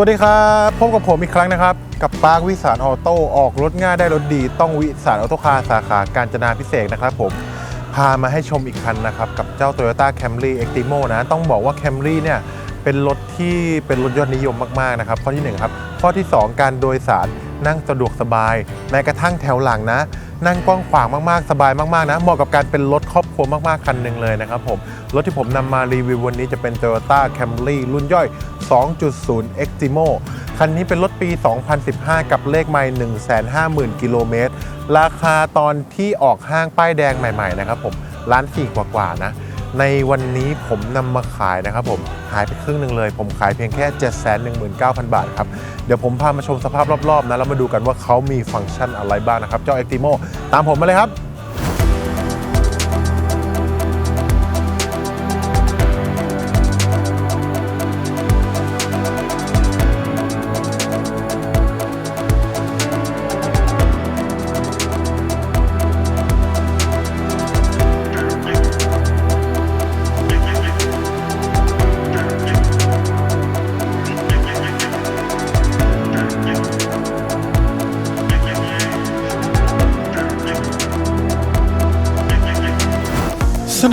วัสดีครับ พบกับผมอีกครั้งนะครับ กับปาร์ควิสารออโต้ออกรถง่ายได้รถดี ต้องวิสารออโต้คาร์สาขาการจนาพิเศษนะครับผม พามาให้ชมอีกคันนะครับ กับเจ้า Toyota Camry Extimo นะ ต้องบอกว่า Camry เนี่ยเป็นรถที่เป็นรถยอดนิยมมากๆนะครับ ข้อที่ 1 ครับ ข้อที่ 2 การโดยสารนั่งสะดวกสบาย แม้กระทั่งแถวหลังนะ นั่งกว้างขวางมากๆ สบายมากๆนะเหมาะกับการเป็นรถครอบครัวมากๆคันหนึ่งเลยนะครับผม รถที่ผมนำมารีวิววันนี้จะเป็น Toyota Camry รุ่นย่อย 2.0 Extimo คันนี้เป็นรถปี 2015 กับเลขไม่150,000 กิโลเมตร ราคาตอนที่ออกห้างป้ายแดงใหม่ๆนะครับผมล้านสี่กว่าๆนะ ในวันนี้ผมนำมาขายนะครับผมหายไปครึ่งหนึ่งเลย ผมขายเพียงแค่ 719,000 บาทครับ เดี๋ยวผมพามาชมสภาพรอบๆนะ แล้วมาดูกันว่าเขามีฟังก์ชันอะไรบ้างนะครับ เจ้า Extimo ตามผมมาเลยครับ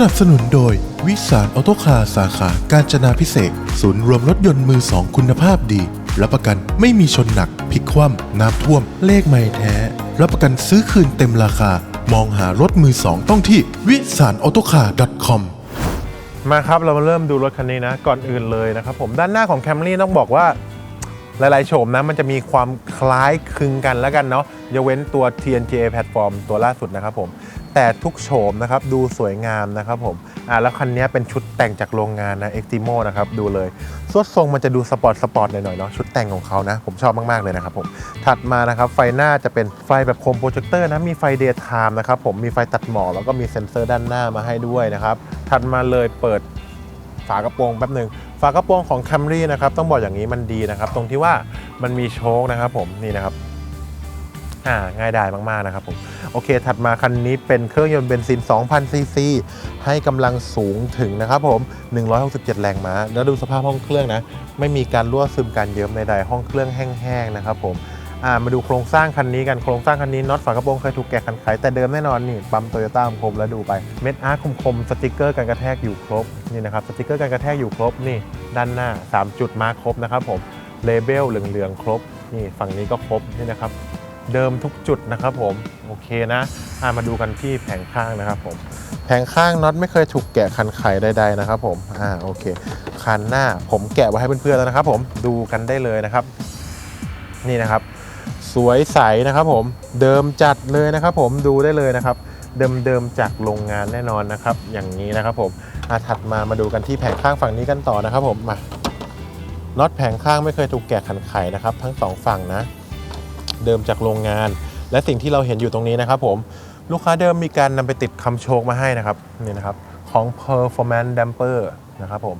นับสนุนโดย วิสารออโตคาสาขา การจนาพิเศษ ศูนย์รวมรถยนต์มือสองคุณภาพดี รับประกันไม่มีชนหนักพลิกคว่ำน้ำท่วม เลขไม่แท้ รับประกันซื้อคืนเต็มราคา มองหารถมือสองต้องที่วิสารออโตคาร์ .com มาครับ เรามาเริ่มดูรถคันนี้นะ ก่อนอื่นเลยนะครับผมด้านหน้าของ Camry ต้องบอกว่าหลายๆโฉมนะมันจะมีความคล้ายคลึงกันแล้วกันเนาะยกเว้นตัว TNGA แพลตฟอร์มตัวล่าสุดนะครับผม แต่ทุกโฉมนะครับดูสวยงามนะครับผมอ่าแล้วคันนี้เป็นชุดแต่งจากโรงงานนะ Extimo นะครับดูเลยสวดทรงมันจะดูสปอร์ตสปอร์ตหน่อยๆเนาะชุดแต่งของเขานะผมชอบมากๆเลยนะครับผมถัดมานะครับไฟหน้าจะเป็นไฟแบบโคมโปรเจคเตอร์นะมีไฟเดย์ไทม์นะครับผมมีไฟตัดหมอกแล้วก็มีเซ็นเซอร์ด้านหน้ามาให้ด้วยนะครับถัดมาเลยเปิดฝากระโปรงแป๊บหนึ่งฝากระโปรงของ Camry นะครับต้องบอกอย่างนี้มันดีนะครับตรงที่ว่ามันมีโชคนะครับผมนี่นะครับ อ่าง่ายดายมากๆนะครับผมโอเค ถัดมาคันนี้เป็นเครื่องยนต์เบนซิน 2,000 ซีซี ให้กำลังสูงถึงนะครับผม 167 แรงม้า แล้วดูสภาพห้องเครื่องนะ ไม่มีการรั่วซึมการเยิ้มใดๆ ห้องเครื่องแห้งๆนะครับผมามาดูโครงสร้างคันนี้กันโครงสร้างคันนี้น็อตฝากระโปรงเคยถูกแกะขันไขแต่เดิมแน่นอนนี่ปั๊มโตโยต้าคมๆแล้วดูไปเม็ดอาร์คมๆสติกเกอร์การกระแทกอยู่ครบนี่นะครับสติกเกอร์การกระแทกอยู่ครบนี่ ด้านหน้า 3 จุดมาครบนะครับผมเลเบลเหลืองๆครบนี่ฝั่งนี้ก็ครบนี่นะครับ เดิมทุกจุดนะครับผมโอเคนะามาดูกันที่แผงข้างนะครับผมแผงข้างน็อตไม่เคยถูกแกะคันไขใดๆนะครับผมอ่าโอเคคันหน้าผมแกะไว้ให้เพื่อนๆแล้วนะครับ ผมดูกันได้เลยนะครับ นี่นะครับ สวยใสนะครับผมเดิมจัดเลยนะครับ ผมดูได้เลยนะครับเดิมเดิมๆจากโรงงานแน่นอนนะครับ อย่างนี้นะครับผมอะถัดมามาดูกันที่แผงข้างฝั่งนี้กันต่อนะครับผมมาน็อตแผงข้างไม่เคยถูกแกะขันไขนะครับ ทั้งสองฝั่งนะ เดิมจากโรงงาน และสิ่งที่เราเห็นอยู่ตรงนี้นะครับผมลูกค้าเดิมมีการนำไปติดคำโชคมาให้นะครับนี่นะครับของ performance damper นะครับผม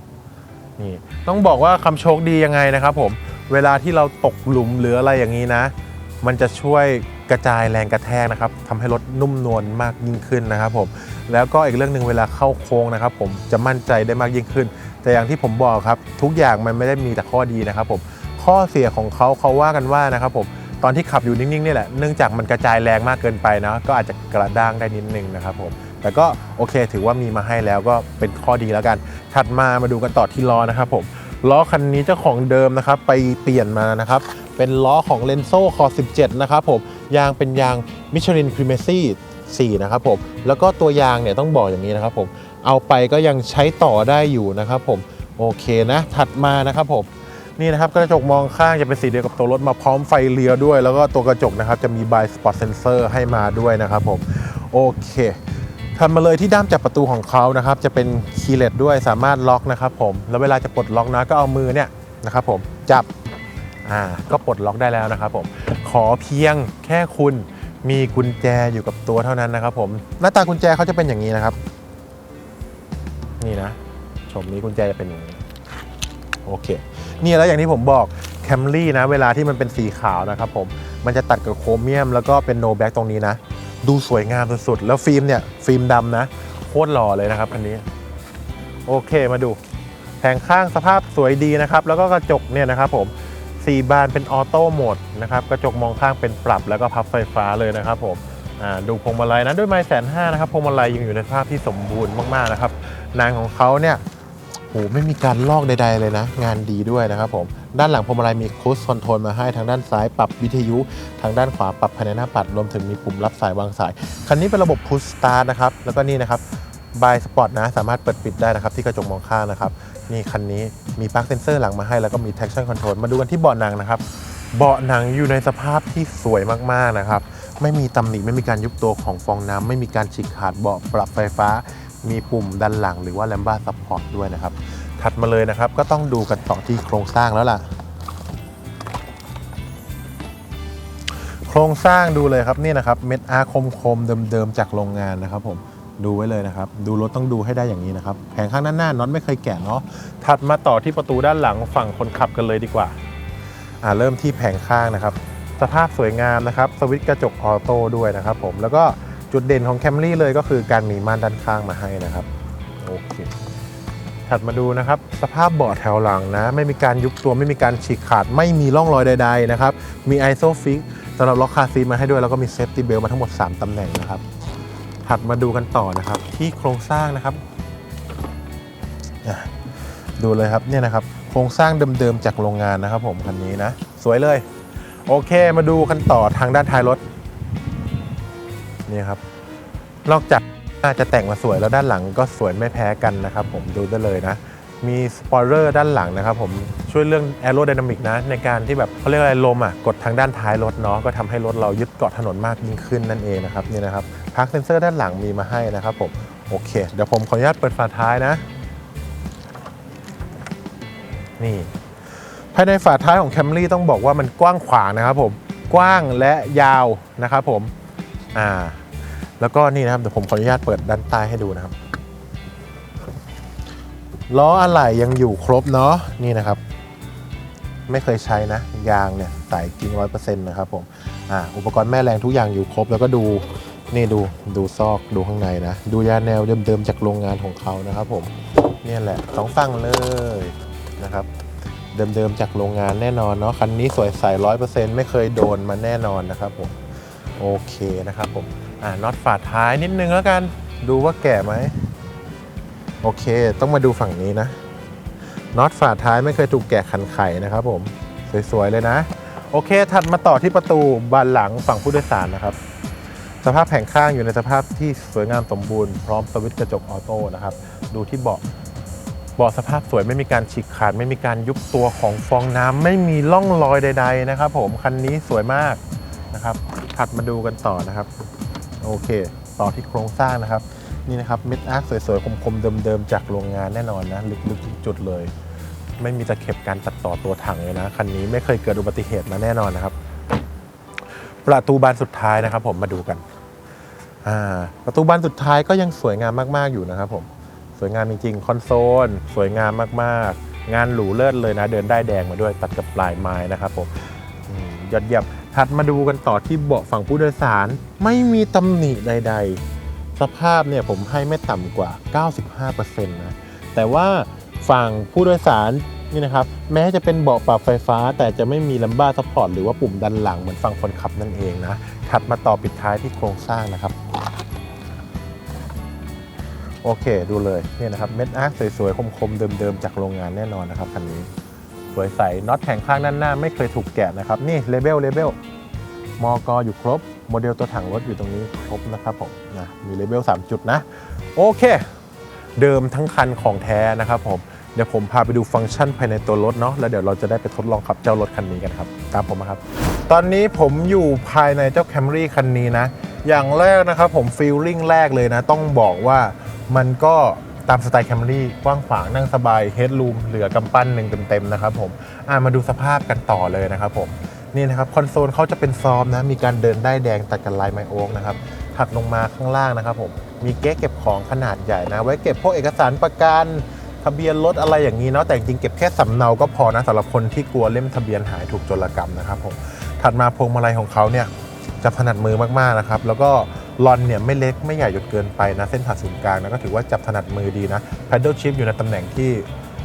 นี่ต้องบอกว่าคำโชคดียังไงนะครับผมเวลาที่เราตกหลุมหรืออะไรอย่างนี้นะ มันจะช่วยกระจายแรงกระแทกนะครับทำให้รถนุ่มนวลมากยิ่งขึ้นนะครับผมแล้วก็อีกเรื่องหนึ่งเวลาเข้าโค้งนะครับ ผมจะมั่นใจได้มากยิ่งขึ้น แต่อย่างที่ผมบอกครับ ทุกอย่างมันไม่ได้มีแต่ข้อดีนะครับผมข้อเสียของเขาเขาว่ากันว่านะครับผม อนที่ขับอยู่นิ่งๆนี่แหละเนื่องจากมันกระจายแรงมากเกินไปนะก็อาจจะกระด้างได้นิดนึงนะครับผมแต่ก็โอเคถือว่ามีมาให้แล้วก็เป็นข้อดีแล้วกัน ถัดมามาดูกันต่อที่ล้อนะครับผมล้อคันนี้เจ้าของเดิมนะครับไปเปลี่ยนมานะครับเป็นล้อของเลนโซ่คอ17นะครับผมยางเป็นยางมิชลินพรีเมซี่4นะครับผมแล้วก็ตัวยางเนี่ยต้องบอกอย่างนี้นะครับผมเอาไปก็ยังใช้ต่อได้อยู่นะครับผมโอเคนะถัดมานะครับผม นี่นะครับกระจกมองข้างจะเป็นสีเดียวกับตัวรถมาพร้อมไฟเลี้ยวด้วย แล้วก็ตัวกระจกนะครับจะมี b ายสปอตเซนเซอร์ให้มาด้วยนะครับผมโอเคถัดมาเลยที่ด้ามจับประตูของเขานะครับจะเป็นคีย์เลสด้วยสามารถล็อกนะครับผมแล้วเวลาจะปลดล็อกนะก็เอามือเนี่ยนะครับผมจับอ่าก็ปลดล็อกได้แล้วนะครับผมขอเพียงแค่คุณมีกุญแจอยู่กับตัวเท่านั้นนะครับผมหน้าตากุญแจเขาจะเป็นอย่างนี้นะครับ นี่นะชมนี้กุญแจจะเป็นอย่างนี้โอเค นี่แล้วอย่างที่ผมบอกแคมรี่นะเวลาที่มันเป็นสีขาวนะครับผมมันจะตัดกับโครเมียม แล้วก็เป็นโนแบ็กตรงนี้นะ ดูสวยงามสุดๆ แล้วฟิล์มเนี่ย ฟิล์มดำนะ โคตรหล่อเลยนะครับคันนี้ โอเคมาดูแผงข้างสภาพสวยดีนะครับ แล้วก็กระจกเนี่ยนะครับผม4บานเป็นออโต้โหมดนะครับกระจกมองข้างเป็นปรับแล้วก็พับไฟฟ้าเลยนะครับผมดูพวงมาลัยนะด้วยไม้แสนห้านะครับพวงมาลัยยังอยู่ในสภาพที่สมบูรณ์มากๆนะครับนางของเขาเนี่ย หไม่มีการลอกใด ๆ เลยนะ งานดีด้วยนะครับผม ด้านหลังพวงมาลัยมีคูสคอนโทรลมาให้ทางด้านซ้ายปรับวิทยุ ทางด้านขวาปรับภายในหน้าปัด รวมถึงมีปุ่มรับสายวางสาย คันนี้เป็นระบบ push start นะครับ แล้วก็นี่นะครับบายสปอร์ตนะ สามารถเปิดปิดได้นะครับ ที่กระจกมองข้างนะครับ นี่คันนี้มีปลั๊กเซนเซอร์หลังมาให้ แล้วก็มี traction control มาดูกันที่เบาะหนังนะครับ เบาะหนังอยู่ในสภาพที่สวยมากๆนะครับ ไม่มีตำหนิ ไม่มีการยุบตัวของฟองน้ำไม่มีการฉีกขาดเบาะปรับไฟฟ้า มีปุ่มด้านหลังหรือว่า Lamba Support ด้วยนะครับ ถัดมาเลยนะครับก็ต้องดูกันต่อที่โครงสร้างแล้วล่ะ โครงสร้างดูเลยครับนี่นะครับเม็ดอาร์คมคมๆเดิมๆจากโรงงานนะครับผมดูไว้เลยนะครับ ดูรถต้องดูให้ได้อย่างนี้นะครับ แผงข้างด้านหน้าน็อตไม่เคยแกะเนาะ ถัดมาต่อที่ประตูด้านหลังฝั่งคนขับกันเลยดีกว่า อ่าเริ่มที่แผงข้างนะครับ สภาพสวยงามนะครับ สวิตช์กระจกออโต้ด้วยนะครับผม แล้วก็ จุดเด่นของแคมรี่เลยก็คือการมีม่านด้านข้างมาให้นะครับโอเคถัดมาดูนะครับ สภาพเบาะแถวหลังนะ ไม่มีการยุบตัวไม่มีการฉีกขาด ไม่มีร่องรอยใด ๆ นะครับ มีไอโซฟิกสำหรับล็อกคาซีมาให้ด้วย แล้วก็มีเซฟตี้เบลมาทั้งหมด 3ตำแหน่งนะครับ ถัดมาดูกันต่อนะครับ ที่โครงสร้างนะครับ ดูเลยครับเนี่ยนะครับ โครงสร้างเดิมๆจากโรงงานนะครับ ผมคันนี้นะ สวยเลย โอเค มาดูกันต่อทางด้านท้ายรถ นี่ครับ นอกจากน่าจะแต่งมาสวยแล้วด้านหลังก็สวยไม่แพ้กันนะครับ ผมดูได้เลยนะ มีสปอยเลอร์ด้านหลังนะครับ ผมช่วยเรื่องแอโร d y นามิกนะ ในการที่แบบเขาเรียกอะไรลมอะกดทางด้านท้ายรถเนาะก็ทำให้รถเรายึดเกาะถนนมากยิ่งขึ้นนั่นเองนะครับนี่นะครับพาร์คเซนเซอร์ด้านหลังมีมาให้นะครับผมโอเค เดี๋ยวผมขออนุญาตเปิดฝาท้ายนะ นี่ภายในฝาท้ายของ Camry ต้องบอกว่ามันกว้างขวางนะครับผมกว้างและยาวนะครับผม อ่า แล้วก็นี่นะครับเดี๋ยวผมขออนุญาตเปิดด้านใต้ให้ดูนะครับ ล้ออะไหล่ยังอยู่ครบเนาะนี่นะครับ ไม่เคยใช้นะ ยางเนี่ยใส่จริงร้อยเปอร์เซ็นต์นะครับผมอ่าอุปกรณ์แม่แรงทุกอย่างอยู่ครบแล้วก็ดูนี่ดูดูซอกดูข้างในนะ ดูยาแนวเดิมๆจากโรงงานของเขานะครับผมเนี่ยแหละสองฝั่งเลยนะครับ เดิมๆจากโรงงานแน่นอนเนาะคันนี้สวยใสร้อยเปอร์เซ็นต์ไม่เคยโดนมาแน่นอนนะครับผม โอเคนะครับผมอ่าน็อตฝาท้ายนิดนึงแล้วกันดูว่าแก่ไหมโอเค ต้องมาดูฝั่งนี้นะน็อตฝาท้ายไม่เคยถูกแกะขันไขนะครับผมสวยๆเลยนะ โอเค ถัดมาต่อที่ประตูบานหลังฝั่งผู้โดยสารนะครับ สภาพแผงข้างอยู่ในสภาพที่สวยงามสมบูรณ์พร้อมสวิตช์กระจกออโต้นะครับ ดูที่เบาะเบาะสภาพสวยไม่มีการฉีกขาด ไม่มีการยุบตัวของฟองน้ำไม่มีร่องรอยใด ๆ นะครับ ผมคันนี้สวยมากนะครับ ถัดมาดูกันต่อนะครับ โอเค ต่อที่โครงสร้างนะครับ นี่นะครับเม็ดอาร์คสวยๆ คมๆ เดิมๆ จากโรงงานแน่นอนนะ ลึกๆทุกจุดเลย ไม่มีตะเข็บการตัดต่อตัวถังเลยนะ คันนี้ไม่เคยเกิดอุบัติเหตุมาแน่นอนนะครับ ประตูบานสุดท้ายนะครับ ผมมาดูกันอ่าประตูบานสุดท้ายก็ยังสวยงามมากๆอยู่นะครับผม สวยงามจริงๆ คอนโซล สวยงามมากๆ งานหรูเลิศเลยนะ เดินได้แดงมาด้วยตัดกับปลายไม้นะครับผมอมยอดเยี่ยม ถัดมาดูกันต่อที่เบาะฝั่งผู้โดยสาร ไม่มีตำหนิใด ๆ สภาพเนี่ยผมให้ไม่ต่ำกว่า 95%นะแต่ว่าฝั่งผู้โดยสารนี่นะครับแม้จะเป็นเบาะปรับไฟฟ้า แต่จะไม่มีลัมบ้าซัพพอร์ตหรือว่าปุ่มดันหลังเหมือนฝั่งคนขับนั่นเองนะถัดมาต่อปิดท้ายที่โครงสร้างนะครับ โอเคดูเลยเนี่ยนะครับเม็ดอาร์คสวยๆคมๆเดิมๆจากโรงงานแน่นอนนะครับคันนี้ สวยใสน็อตแผงข้างด้านหน้าไม่เคยถูกแกะนะครับ นี่เลเบลเลเบลมอกอยู่ครบ โมเดลตัวถังรถอยู่ตรงนี้ครบนะครับผมนะมีเลเบล3 จุดนะ โอเค เดิมทั้งคันของแท้นะครับผม เดี๋ยวผมพาไปดูฟังก์ชันภายในตัวรถเนาะแล้วเดี๋ยวเราจะได้ไปทดลองขับเจ้ารถคันนี้กันครับ ตามผมมาครับ ตอนนี้ผมอยู่ภายในเจ้า Camry คันนี้นะ อย่างแรกนะครับผมฟีลลิ่งแรกเลยนะ ต้องบอกว่ามันก็ ตามสไตล์ Camry กว้างขวางนั่งสบายเฮด o ูมเหลือกำปั้นหนึ่งเต็มๆนะครับผมอ่ามาดูสภาพกันต่อเลยนะครับผมนี่นะครับคอนโซลเขาจะเป็นซอมนะมีการเดินได้แดงตัดกันลายไมโอ๊กนะครับถัดลงมาข้างล่างนะครับผมมีเก๊เก็บของขนาดใหญ่นะ ไว้เก็บพวกเอกสารประกันทะเบียนรถอะไรอย่างนี้เนาะแต่จริงเก็บแค่สำเนาก็พอนะสำหรับคนที่กลัวเล่มทะเบียนหายถูกโจรกรรมนะครับผมถัดมาพวงมาลัยของเขาเนี่ยจะถนัดมือมากๆนะครับ แล้วก็ ลอนเนี่ยไม่เล็กไม่ใหญ่จนเกินไปนะ เส้นผ่าศูนย์กลางนะก็ถือว่าจับถนัดมือดีนะ paddle shift อยู่ในตำแหน่งที่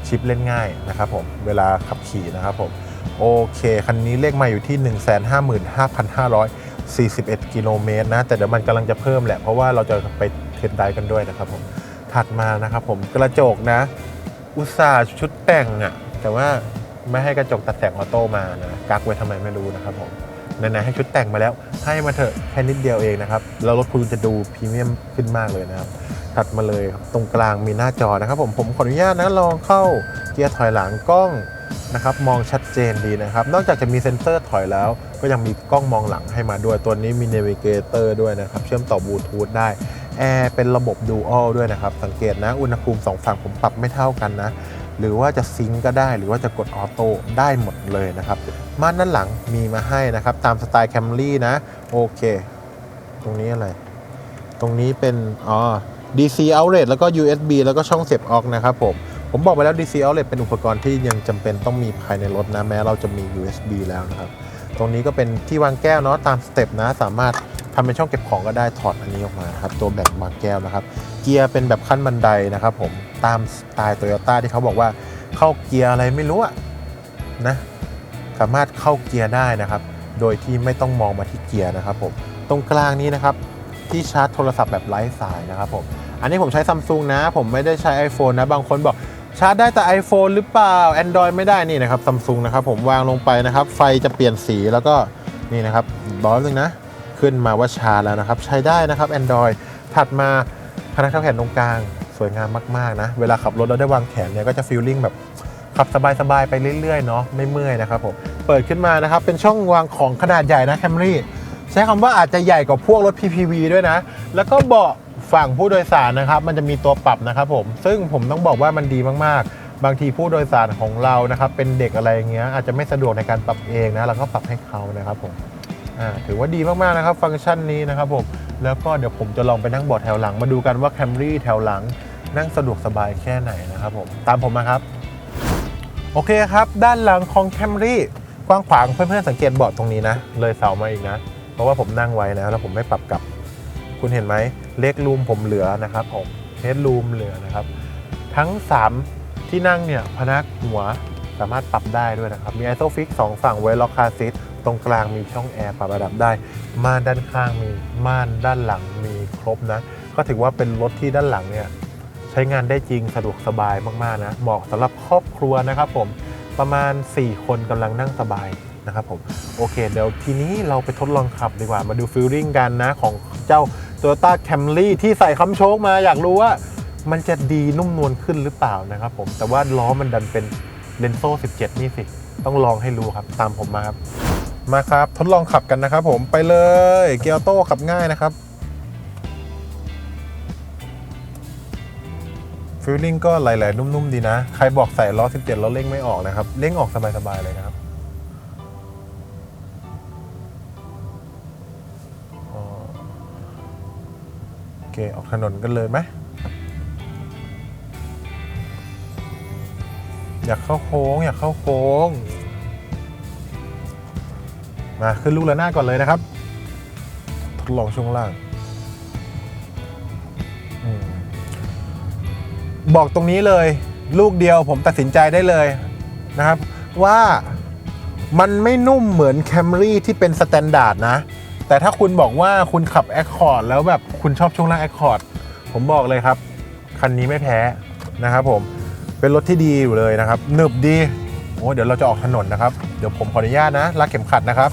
ชิปเล่นง่ายนะครับผม เวลาขับขี่นะครับผม โอเค คันนี้เลขมาอยู่ที่ 155,541 กิโลเมตรนะ แต่เดี๋ยวมันกำลังจะเพิ่มแหละ เพราะว่าเราจะไปเทสไดกันด้วยนะครับผม ถัดมานะครับผมกระจกนะ อุตส่าห์ชุดแต่งอะแต่ว่าไม่ให้กระจกตัดแสงออโต้มานะกักไว้ทำไมไม่รู้นะครับผม ไหนๆให้ชุดแต่งมาแล้ว ให้มาเถอะแค่นิดเดียวเองนะครับแล้วรถคุณจะดูพรีเมียมขึ้นมากเลยนะครับถัดมาเลยครับตรงกลางมีหน้าจอนะครับ ผมผมขออนุญาตนะลองเข้าเกียร์ถอยหลังกล้องนะครับมองชัดเจนดีนะครับ นอกจากจะมีเซ็นเซอร์ถอยแล้ว ก็ยังมีกล้องมองหลังให้มาด้วย ตัวนี้มีเนวิเกเตอร์ด้วยนะครับ เชื่อมต่อบลูทูธได้แอร์เป็นระบบดูอัลด้วยนะครับ สังเกตนะ อุณหภูมิสองฝั่งผมปรับไม่เท่ากันนะ หรือว่าจะซิงก็ได้ หรือว่าจะกดออโต้ได้หมดเลยนะครับม่านด้านหลังมีมาให้นะครับ ตามสไตล์แคมรี่นะ โอเค ตรงนี้อะไร ตรงนี้เป็นอ๋อ DC outlet แล้วก็ USB แล้วก็ช่องเสียบออกนะครับผมผมบอกไปแล้ว DC outlet เป็นอุปกรณ์ที่ยังจำเป็นต้องมีภายในรถนะ แม้เราจะมี USB แล้วนะครับ ตรงนี้ก็เป็นที่วางแก้วเนาะตามสเต็ปนะ สามารถทำเป็นช่องเก็บของก็ได้ถอดอันนี้ออกมาครับ ตัวแบ่งวางแก้วนะครับ เกียร์เป็นแบบขั้นบันไดนะครับผม ตามสไตล์โตโยต้าที่เขาบอกว่าเข้าเกียร์อะไรไม่รู้อะนะสามารถเข้าเกียร์ได้นะครับ โดยที่ไม่ต้องมองมาที่เกียร์นะครับผมตรงกลางนี้นะครับที่ชาร์จโทรศัพท์แบบไร้สายนะครับผมอันนี้ผมใช้ซัมซุงนะ ผมไม่ได้ใช้ iPhone นะ บางคนบอกชาร์จได้แต่ iPhone หรือเปล่า Android ไม่ได้นี่นะครับซัมซุงนะครับผมวางลงไปนะครับ ไฟจะเปลี่ยนสีแล้วก็นี่นะครับบอสนึงนะ ขึ้นมาว่าชาร์จแล้วนะครับ ใช้ได้นะครับ Android ถัดมาพนักเท้าแขนตรงกลาง วยงามมากๆนะ เวลาขับรถแล้วได้วางแขนเนี่ยก็จะฟีลลิ่งแบบขับสบายๆไปเรื่อยๆเนาะไม่เมื่อยนะครับผมเปิดขึ้นมานะครับเป็นช่องวางของขนาดใหญ่นะแคมรี่ใช้คำว่าอาจจะใหญ่กว่าพวกรถ PPV ด้วยนะ แล้วก็เบาะฝั่งผู้โดยสารนะครับ มันจะมีตัวปรับนะครับผม ซึ่งผมต้องบอกว่ามันดีมากๆ บางทีผู้โดยสารของเรานะครับ เป็นเด็กอะไรอย่างเงี้ย อาจจะไม่สะดวกในการปรับเองนะ เราก็ปรับให้เขานะครับผมถือว่าดีมากๆนะครับ ฟังก์ชันนี้นะครับผม แล้วก็เดี๋ยวผมจะลองไปนั่งเบาะแถวหลังมาดูกันว่า Camry แถวหลัง นั่งสะดวกสบายแค่ไหนนะครับผมตามผมมาครับ โอเคครับ ด้านหลังของ Camry กว้างขวางเพื่อนๆสังเกตเบาะตรงนี้นะ เลยเสามาอีกนะ เพราะว่าผมนั่งไว้นะแล้วผมไม่ปรับกลับ คุณเห็นไหมเล็กรูมผมเหลือนะครับผมเฮดรูมเหลือนะครับ ทั้ง 3 ที่นั่งเนี่ยพนักหัวสามารถปรับได้ด้วยนะครับ มี i s o f i x 2ฝั่งไว้ล็อกคาซิตตรงกลางมีช่องแอร์ปรับระดับได้ ม่านด้านข้างมีม่านด้านหลังมีครบนะ ก็ถือว่าเป็นรถที่ด้านหลังเนี่ย ใช้งานได้จริงสะดวกสบายมากๆนะเหมาะสำหรับครอบครัวนะครับผมประมาณ 4 คนกำลังนั่งสบายนะครับผมโอเค เดี๋ยวทีนี้เราไปทดลองขับดีกว่ามาดูฟิลลิ่งกันนะของเจ้า Toyota Camry ที่ใส่คำโชคมาอยากรู้ว่ามันจะดีนุ่มนวลขึ้นหรือเปล่านะครับผมแต่ว่าล้อมันดันเป็นเลนโซ่17 นี่สิ ต้องลองให้รู้ครับตามผมมาครับ มาครับ ทดลองขับกันนะครับผมไปเลย เกียร์โต้ขับง่ายนะครับ ฟิลลิ่งก็ไหลๆนุ่มๆดีนะ ใครบอกใส่ล้อ 17แล้วเร่งไม่ออกนะครับ เร่งออกสบายๆเลยนะครับโอเค ออกถนนกันเลยไหมอยากเข้าโค้ง อยากเข้าโค้ง มาขึ้นลูกระนาดก่อนเลยนะครับ ทดลองช่วงล่าง อืม บอกตรงนี้เลย ลูกเดียวผมตัดสินใจได้เลยนะครับ ว่ามันไม่นุ่มเหมือน Camry ที่เป็นสแตนดาร์ดนะ แต่ถ้าคุณบอกว่าคุณขับ Accord แล้วแบบคุณชอบช่วงล่าง Accord ผมบอกเลยครับ คันนี้ไม่แพ้นะครับผมเป็นรถที่ดีอยู่เลยนะครับหนึบดีโอ้เดี๋ยวเราจะออกถนนนะครับ เดี๋ยวผมขออนุญาตนะรักเข็มขัดนะครับ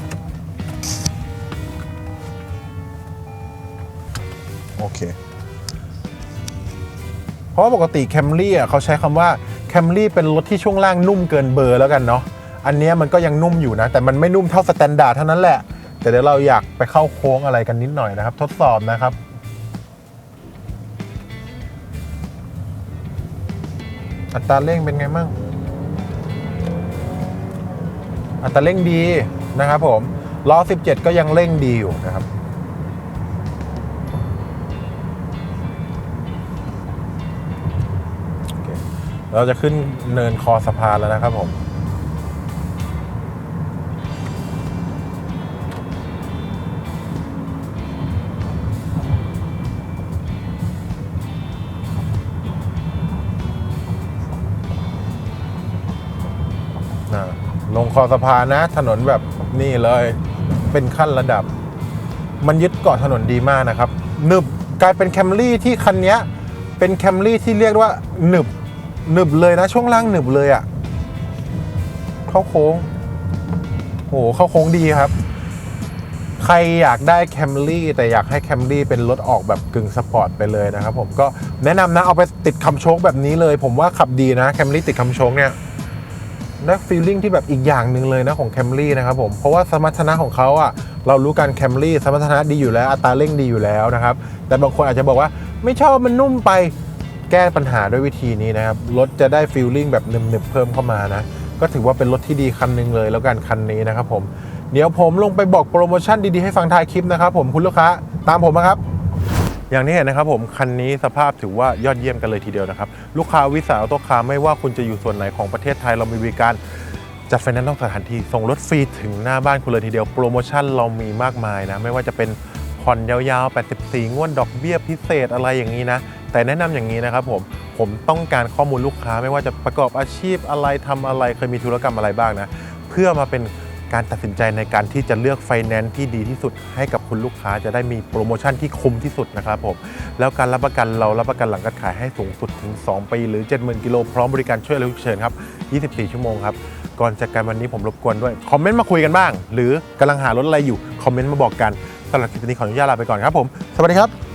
โอเค ราะว่าปกติแคมรี่อะเขาใช้คำว่าแคมรี่เป็นรถที่ช่วงล่างนุ่มเกินเบอร์แล้วกันเนาะอันนี้มันก็ยังนุ่มอยู่นะ แต่มันไม่นุ่มเท่าสแตนดาร์ดเท่านั้นแหละ แต่เดี๋ยวเราอยากไปเข้าโค้งอะไรกันนิดหน่อยนะครับ ทดสอบนะครับอัตราเร่งเป็นไงมั่ง อัตราเร่งดีนะครับผมล้อ 17 ก็ยังเร่งดีอยู่นะครับ เราจะขึ้นเนินคอสะพานแล้วนะครับผมนะลงคอสะพานนะ ถนนแบบนี่เลยเป็นขั้นระดับ มันยึดเกาะถนนดีมากนะครับหนึบกลายเป็นแคมรี่ที่คันนี้เป็นแคมรี่ที่เรียกว่าหนึบ หนึบเลยนะช่วงล่างหนึบเลยอะ่ะ เข้าโค้งโหเข้าโค้งดีครับ ใครอยากได้แคมรี่แต่อยากให้แคมรี่เป็นรถออกแบบกึ่งสปอร์ตไปเลยนะครับผมก็แนะนำนะเอาไปติดคำโชคแบบนี้เลย ผมว่าขับดีนะแคมรี่ติดคำโชคเนี่ยได้ฟีลลิ่งที่แบบอีกอย่างหนึ่งเลยนะของแคมรี่นะครับผม เพราะว่าสมรรถนะของเขาอะเรารู้กันแคมรี่สมรรถนะดีอยู่แล้วอัตราเร่งดีอยู่แล้วนะครับ แต่บางคนอาจจะบอกว่าไม่ชอบมันนุ่มไป แก้ปัญหาด้วยวิธีนี้นะครับรถจะได้ฟีลลิ่งแบบหนึบๆเพิ่มเข้ามานะก็ถือว่าเป็นรถที่ดีคันหนึ่งเลยแล้วกันคันนี้นะครับผมเดี๋ยวผมลงไปบอกโปรโมชั่นดีๆให้ฟังท้ายคลิปนะครับผมคุณลูกค้าตามผมมาครับ อย่างที่เห็นนะครับผมคันนี้สภาพถือว่ายอดเยี่ยมกันเลยทีเดียวนะครับลูกค้าวิสาออโต้คาร์ไม่ว่าคุณจะอยู่ส่วนไหนของประเทศไทยเรามีบริการจัดไฟแนนซ์นอกสถานที่ส่งรถฟรีถึงหน้าบ้านคุณเลยทีเดียวโปรโมชั่นเรามีมากมายนะไม่ว่าจะเป็นผ่อนยาวๆ 84 งวดดอกเบี้ยพิเศษอะไรอย่างนี้นะ แต่แนะนำอย่างนี้นะครับผมผมต้องการข้อมูลลูกค้าไม่ว่าจะประกอบอาชีพอะไรทำอะไรเคยมีธุรกรรมอะไรบ้างนะ เพื่อมาเป็นการตัดสินใจในการที่จะเลือกไฟแนนซ์ที่ดีที่สุด ให้กับคุณลูกค้าจะได้มีโปรโมชั่นที่คุ้มที่สุดนะครับผม แล้วการรับประกันเรารับประกันหลังการขายให้สูงสุดถึง 2 ปีหรือ 70,000 กิโลพร้อมบริการช่วยเหลือฉุกเฉินครับ 24 ชั่วโมงครับ ก่อนจากกันวันนี้ผมรบกวนด้วย คอมเมนต์มาคุยกันบ้าง หรือกำลังหารถอะไรอยู่ คอมเมนต์มาบอกกันสำหรับคลิปนี้ขออนุญาตลาไปก่อนครับผม สวัสดีครับ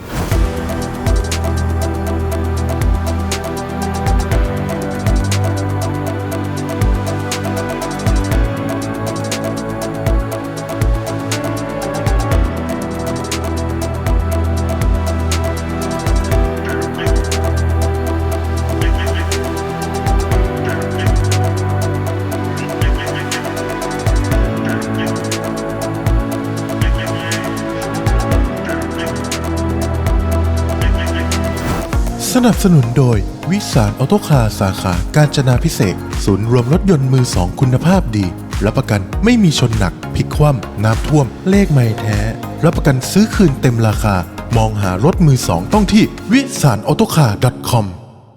นับสนุนโดย วิสารออโตคาสาขาการจนาพิเศษ ศูนย์รวมรถยนต์มือสองคุณภาพดีรับประกันไม่มีชนหนักพลิกคว่ำน้ำท่วม เลขไม่แท้ รับประกันซื้อคืนเต็มราคา มองหารถมือสองต้องที่วิสารออโตคา .com